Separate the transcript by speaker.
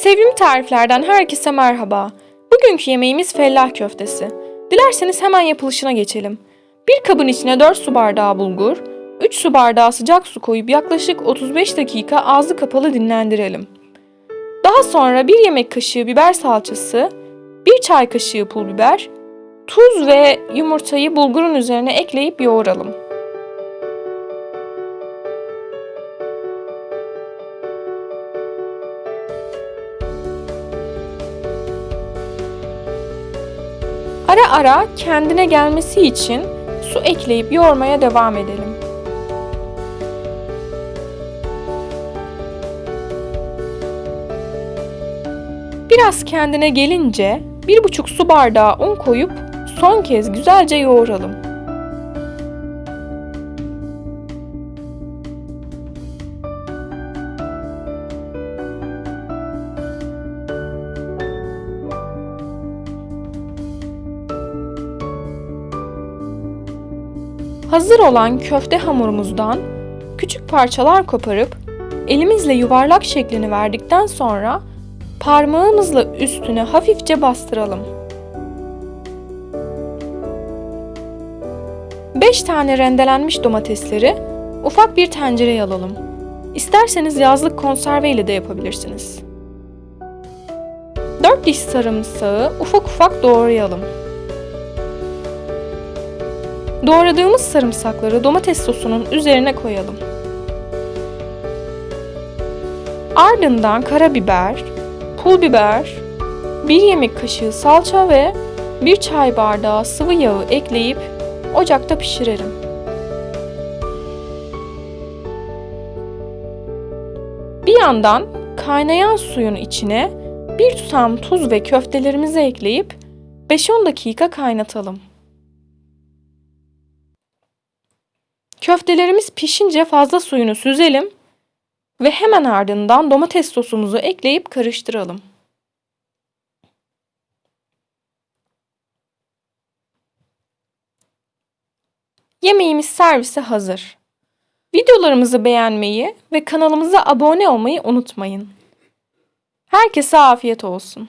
Speaker 1: Sevimli tariflerden herkese merhaba. Bugünkü yemeğimiz fellah köftesi. Dilerseniz hemen yapılışına geçelim. Bir kabın içine 4 su bardağı bulgur, 3 su bardağı sıcak su koyup yaklaşık 35 dakika ağzı kapalı dinlendirelim. Daha sonra 1 yemek kaşığı biber salçası, 1 çay kaşığı pul biber, tuz ve yumurtayı bulgurun üzerine ekleyip yoğuralım. Ara ara kendine gelmesi için su ekleyip yoğurmaya devam edelim. Biraz kendine gelince bir buçuk su bardağı un koyup son kez güzelce yoğuralım. Hazır olan köfte hamurumuzdan küçük parçalar koparıp elimizle yuvarlak şeklini verdikten sonra parmağımızla üstüne hafifçe bastıralım. 5 tane rendelenmiş domatesleri ufak bir tencereye alalım. İsterseniz yazlık konserve ile de yapabilirsiniz. 4 diş sarımsağı ufak ufak doğrayalım. Doğradığımız sarımsakları domates sosunun üzerine koyalım. Ardından karabiber, pul biber, 1 yemek kaşığı salça ve 1 çay bardağı sıvı yağı ekleyip ocakta pişirelim. Bir yandan kaynayan suyun içine bir tutam tuz ve köftelerimizi ekleyip 5-10 dakika kaynatalım. Köftelerimiz pişince fazla suyunu süzelim ve hemen ardından domates sosumuzu ekleyip karıştıralım. Yemeğimiz servise hazır. Videolarımızı beğenmeyi ve kanalımıza abone olmayı unutmayın. Herkese afiyet olsun.